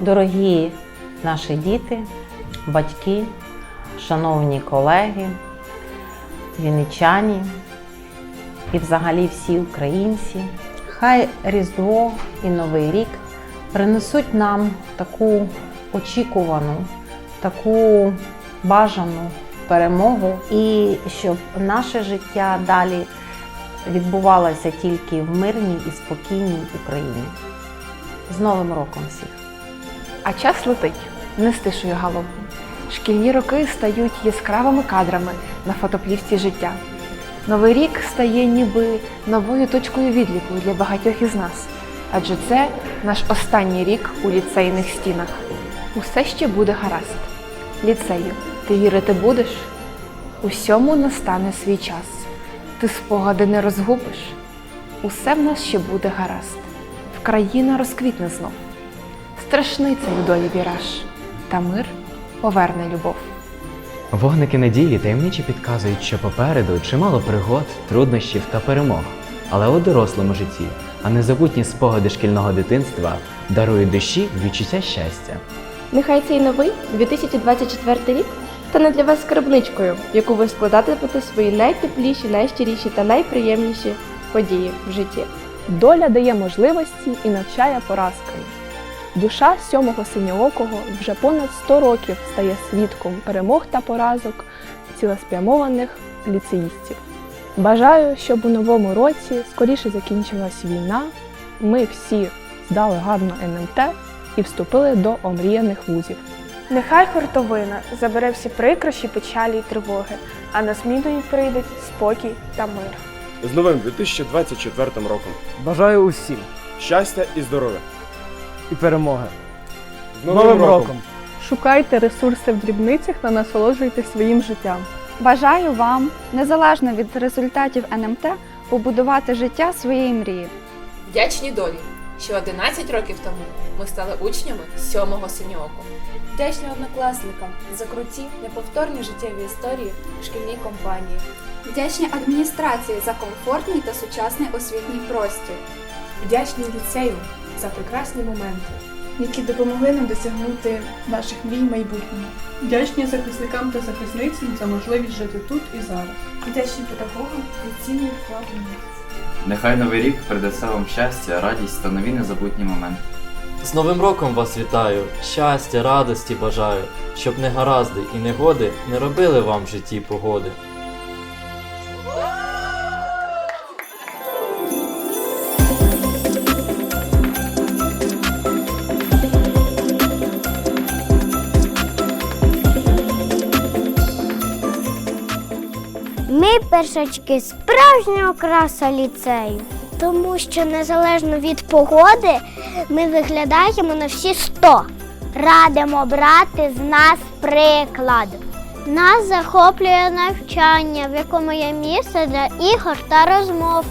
Дорогі наші діти, батьки, шановні колеги, вінничані і взагалі всі українці, хай Різдво і Новий рік принесуть нам таку очікувану, таку бажану перемогу, і щоб наше життя далі відбувалося тільки в мирній і спокійній Україні. З Новим роком всіх! А час летить, не стишує голову. Шкільні роки стають яскравими кадрами на фотоплівці життя. Новий рік стає ніби новою точкою відліку для багатьох із нас, адже це наш останній рік у ліцейних стінах. Усе ще буде гаразд. Ліцею, ти вірити будеш? Усьому настане свій час. Ти спогади не розгубиш. Усе в нас ще буде гаразд. Вкраїна розквітне знов. Страшний цей в долі віраж, та мир поверне любов. Вогники надії таємничі підказують, що попереду чимало пригод, труднощів та перемог. Але у дорослому житті, а незабутні спогади шкільного дитинства дарують душі відчуття щастя. Нехай цей новий 2024 рік стане для вас скарбничкою, в яку ви складатимете свої найтепліші, найщиріші та найприємніші події в житті. Доля дає можливості і навчає поразками. Душа сьомого синьоокого вже понад 100 років стає свідком перемог та поразок цілеспрямованих ліцеїстів. Бажаю, щоб у новому році скоріше закінчилась війна, ми всі здали гарно НМТ і вступили до омріяних вузів. Нехай хуртовина забере всі прикрощі, печалі й тривоги, а на зміну їй прийдуть спокій та мир. З новим 2024 роком. Бажаю усім Щастя і здоров'я. І перемоги. З Новим роком! Шукайте ресурси в дрібницях та насолоджуйтесь своїм життям. Бажаю вам, незалежно від результатів НМТ, побудувати життя своєї мрії. Вдячні долі, що 11 років тому ми стали учнями сьомого синьоку. Вдячні однокласникам за круті, неповторні життєві історії в шкільній компанії. Вдячні адміністрації за комфортний та сучасний освітній простір. Вдячні ліцею за прекрасні моменти, які допомогли нам досягнути наших мрій майбутнього. Вдячні захисникам та захисницям за можливість жити тут і зараз. Вдячні педагогам за цінний вклад у нас. Нехай новий рік принесе вам щастя, радість та нові незабутні моменти. З Новим роком вас вітаю! Щастя, радості бажаю, щоб негаразди і негоди не робили вам в житті погоди. Ми першачки справжня окраса ліцею, тому що незалежно від погоди ми виглядаємо на всі сто. Радимо брати з нас приклад. Нас захоплює навчання, в якому є місце для ігор та розмов.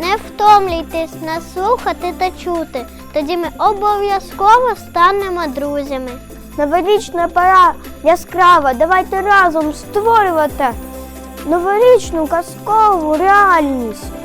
Не втомлюйтесь нас слухати та чути, тоді ми обов'язково станемо друзями. Новорічна пора яскрава, давайте разом створювати новорічну казкову реальність.